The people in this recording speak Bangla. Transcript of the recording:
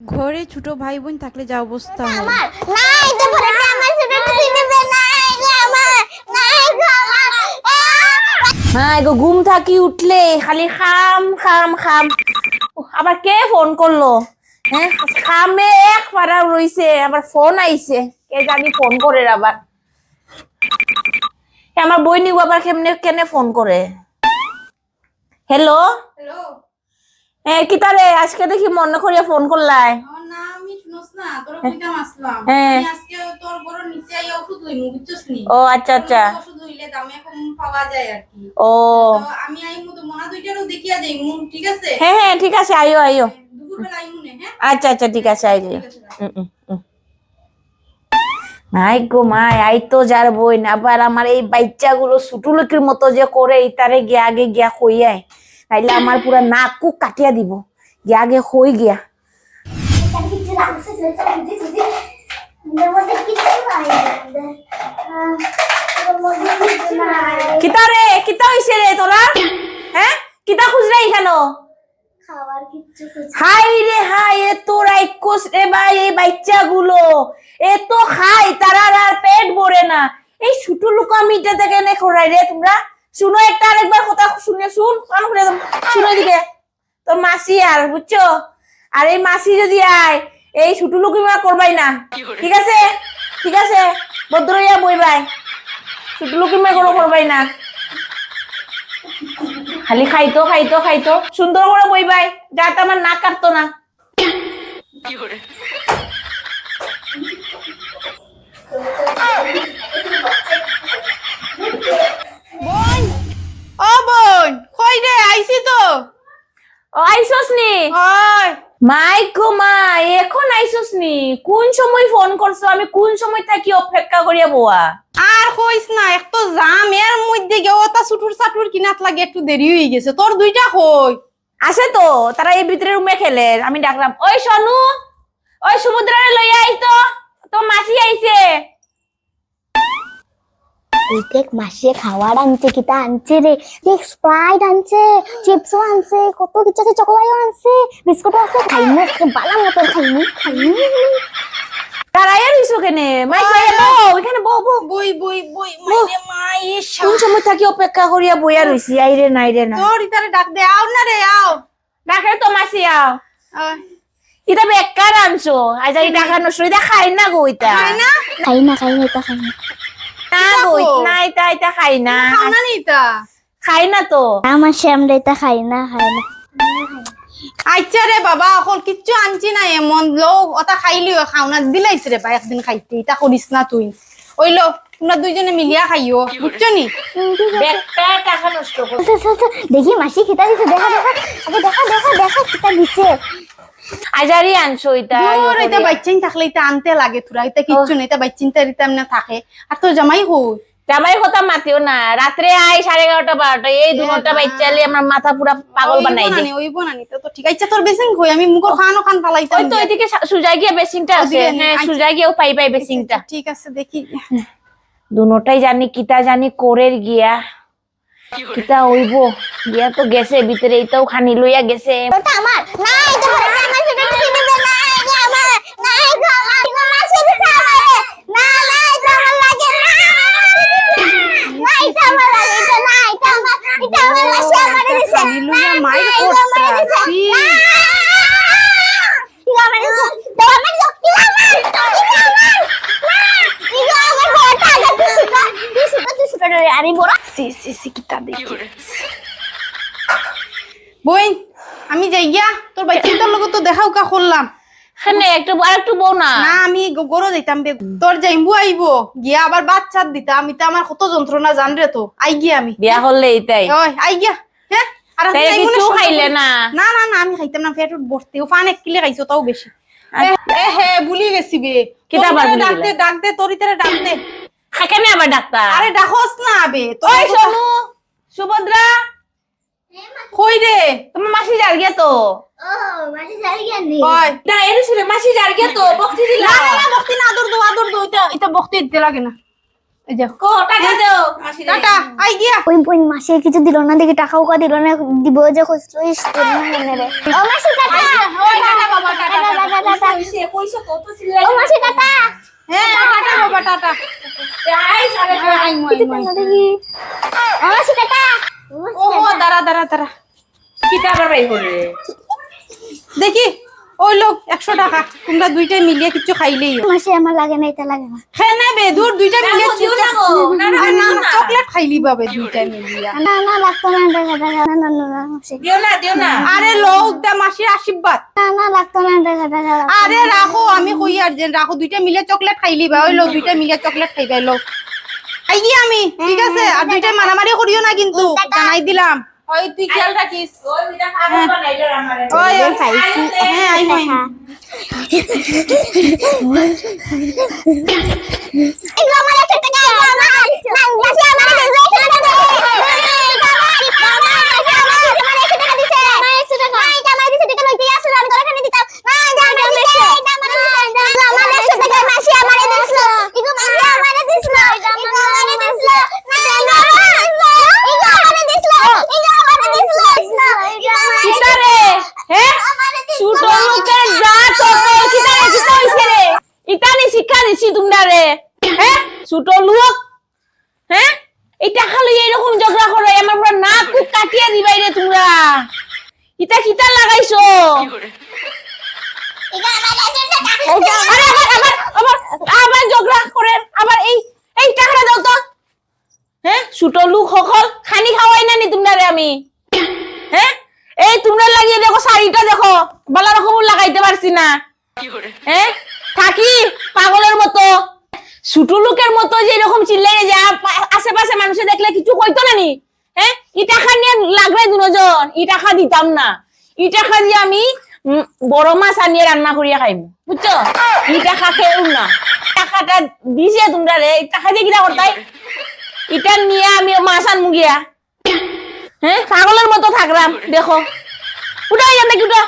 ঘরে ছোট ভাই বোন থাকলে যা অবস্থা হয়। হ্যাঁ গো ঘুম থাকি উঠলে খালি খাম খাম খাম। আবার কে ফোন করল? হ্যাঁ খামে এক পাড়া রইছে আবার ফোন আইছে। কে জানি ফোন করে আবার। এ, আমার বই নিব আবার কেমনে কেনে ফোন করে? হ্যালো হ্যালো এ কিতারে আজকে দেখি মনে করিয়া ফোন করলাই। আমার না আমি শুনস না? তোর কইতাম আসলাম হ্যাঁ। আমি আজকে তোর বড় নিচে আইয়া ওষুধ লইমু বুঝছস নি ও আচ্ছা আচ্ছা। ওষুধ লইলে দামে কম পাওয়া যায় আর কি। ও। আমি আইমু তো মনা দুইটারও দেখিয়া যাইমু ঠিক আছে? হ্যাঁ হ্যাঁ ঠিক আছে আইও আইও। দুপুরবেলা আইমু নে হ্যাঁ? আচ্ছা আচ্ছা ঠিক আছে। উম, উম, উম। মাই গো মাই আই তো যার বই না আবার আমার এই বাচ্চা গুলো সুটুলুকির মতো যে করে ইতারে গিয়া আগে গিয়া কইয়াই। নাইলে আমার পুরা নাক কুক কাটিয়া দিব। গিয়া আগে হই গিয়া। কিতা রে কিতা হইছে রে তোরা হ্যাঁ কিতা খুঁজরা এখানো হাই রে হাই এ তো রাইকোস রে ভাই, এই বাচ্চা গুলো এ তো খাই তারা আর পেট ভরে না। এই ছোটো লুকামিটা থেকে নে খোরাই রে তোমরা শুনো একটা আরেকবার কথা শুনে শুন কান খুলে। শুনো দিকে তোর মাসি আর বুঝছ? আর এই মাসি যদি আয় এই ছোটো লুকিমা করবাই না। ঠিক আছে? ঠিক আছে? ভদ্রইয়া বইবাই। ছোটো লুকিমা করো করবাই না। খালি খাইতো খাইতো খাইতো। সুন্দর করে বই বইবাই যাতে আমার নাক কাটতো না। বোন ওই মাই গো মাই এখন আইসস নি? কোন সময় ফোন করছ? আমি কোন সময় থাকি অপেক্ষা করিয়া বোয়া? আর কইস না এক তো জাম এর মধ্যে গে ওটা সুটুর সাটুর কিনাত লাগে একটু দেরি হয়ে গেছে। তোর দুইটা কই আছে তো তারা এই ভিতরে রুমে খেলে আমি ডাকলাম ওই সোনু ওই সমুদ্রে লইয়া আই তো তো মাসি আইছে। ওই দেখ মাসে খাবার আনছে কিতা আনছে রে? দেখ স্প্রাইট আনছে চিপসও আনছে কত কিছু আছে চকোবাইও আনছে বিস্কুটও আছে খাইনি বালা মতো খাইনি খাইনি। রইছো কেনে? মাই ওই, বউ বউ বউ। বই বই বই মাইরে মাই কোন সময় থাকি অপেক্ষা করিয়া বইয়া রইছি? আইরে নাই রে না। তোর ইতারে ডাক দে আও না রে আও। ডাকে তো মাসি আও। ইটা বেকার আনছো। আজ এই নষ্ট ইটা খাই না গো ইটা খাই না? খাই না খাই না এটা খাই না। না ইটা ইটা খাই না। খাও না নিতা খাই না তো। আমার শ্যামরা এটা খাই না খাই না। আচ্ছা রে বাবা এখন কিচ্ছু আনছি না এমন লোক ওটা খাইলিও খাও না দিলাইছ রে বা একদিন খাইতে এটা করিস না তুই। ওই লো তোমরা দুইজনে মিলিয়া খাইও বুঝছ নি? আচ্ছা, আচ্ছা, আচ্ছা, দেখি মাসি খিতা দিছে দেখা দেখা দেখা দেখা দেখা খিতা দিছে। আজারি আনছো এটা বাচ্চাইন থাকলে এটা আনতে লাগে তোরা এটা কিচ্ছু নেই এটা বাচ্চিন তার এটা এমনি থাকে। আর তোর জামাই হই জামাই কথা মাতিও না রাত্রে আই সাড়ে এগারোটা বারোটা এই দু ঘণ্টা আমার মাথা পুরা পাগল বানাই দে। ওইব না নিতে তো ঠিক আছে তোর বেসিং হই আমি খানো ওই তো সুজাই গিয়া বেসিংটা আছে নি, হ্যাঁ আচ্ছা। সুজাই গিয়েও পাই পাই বেসিংটা ঠিক আছে দেখি। দুটাই জানি কিতা জানি করে গিয়া। কিতা হইব গিয়া তো গেছে ভিতরে এইটাও খানি লইয়া গেছে। ওটা আমার না এটা ভরে আমার ছোট টুকি নেবে না এটা আমার না এটা আমার এটা মাসি দিছে আমারে না না এটা আমার লাগে না না এটা আমার লাগে এটা না এটা আমার এটা আমার মাসি আমারে দিছে খালি লইয়া না, মাইর না, এটা আমারে করতা, দিছে। ছি। না, এটা আমারে দিছে। এটা আমার দিছে। এটা আমার, এটা আমার। না, এটা আমার বড়টা, এটা তুই ছোট, তুই ছোট, তুই ছোট রে, আমি বড়। সি সি সি কিতা দেখি। বই আমি যাই গিয়া তোর লগত তো দেখা উকা করলাম। হ্যাঁ একটু আর একটু বউ না। না আমি গরো দিতাম বে তোর যাইবো আইবো। গিয়া আবার বাচ্চার দিতাম আমি তো আমার কত যন্ত্রণা জান রে তো। আই গিয়া আমি। বিয়া এইটাই ওই আই গিয়া। আর না কিছু সন্ধ্যা খাইলে করে। না? না না না আমি খাইতাম না পেট ভর্তি ও ফান এক কিলে খাইছো তাও বেশি। এ এ হে ভুলি গেছি বে। কিতা আবার তোর ভুলি ডাক দে গেলা? ডাক দে তোর ইতারে ডাক দে। খাকেনে আবার ডাক্তার আরে ডাকস না বে। তোর ওই সুভদ্রা। কই রে? তোমার মাসি যার গিয়া তো? ও, মাসি না? এর গিয়া তো বক্তি দিলা। না না না বক্তি না আদর দো আদর দো এটা এটা বক্তি দিতে লাগে না। মাসি কিছু দিল না দেখি টাকা উকা দিল না দিব যে হ্যাঁ হ্যাঁ। দেখি ওই লোক একশো টাকা। তোমরা মিলিয়ে কিছু খাইলেই মাসি আমার লাগে না এটা লাগে না। হ্যাঁ না বে দূর দুইটা মিলিয়ে দিও না গো না না না না। চকলেট খাইলি বাবে দুইটা মিলিয়া। না না লাগতো না টাকা টাকা না না না না দিও না দিও না। আরে লোক দা মাসির আশীর্বাদ। না না লাগতো না টাকা টাকা আরে রাখো আমি কই আর যে রাখো দুইটা মিলে চকলেট খাইলি বা ওই লোক দুইটা মিলে চকলেট খাইবাই লোক। আই কি আমি ঠিক আছে? আর দুইটা মারামারি করিও না কিন্তু জানাই দিলাম। ওই তুই খেয়াল রাখিস। আমারে ওই ওই খাইছি। হ্যাঁ আই মই আমার একটা আমার না মাসি আমার দেখবে একটা টাকা কিতারে হ্যাঁ ছোট লোকের যা ছোট কিতারে কিতা হইছে রে ইতানি শিক্ষা দিছি তোমরা রে হ্যাঁ? ছোট লোক। হ্যাঁ? এটা খালি এরকম ঝগড়া করে আমার পুরো নাক কাটিয়ে দিবাই রে তোমরা। কিতা লাগাইছো? আরে আবার আবার আবার আবার ঝগড়া করে আবার এই এই টাকাটা দাও তো। হ্যাঁ? ছোট লোক সকল খানি খাওয়াই না নি তোমরা রে আমি। হ্যাঁ? এই তোমরা লাগিয়ে দেখো শাড়িটা দেখো। বালা রকম লাগাইতে পারছি না। হ্যাঁ? থাকি, পাগলের মতো। ছোট লোকের মতো যে এরকম চিল্লাই যে আশেপাশে মানুষে দেখলে কিছু কইতো না নি? হ্যাঁ? ই টাকা নিয়ে লাগবে দুজন, ই টাকা দিতাম না। ই টাকা দিয়ে আমি বড় মাছ আনিয়ে রান্না করিয়া খাইব, বুঝছ? ই টাকা খেয়েও না। টাকাটা দিছে তোমরা রে টাকা দিয়ে কিনা করতাই? এটা নিয়ে আমি মাছ আনমু গিয়া। হ্যাঁ? পাগলের মতো থাকলাম, দেখো। উঠো এখান থেকে, উঠো।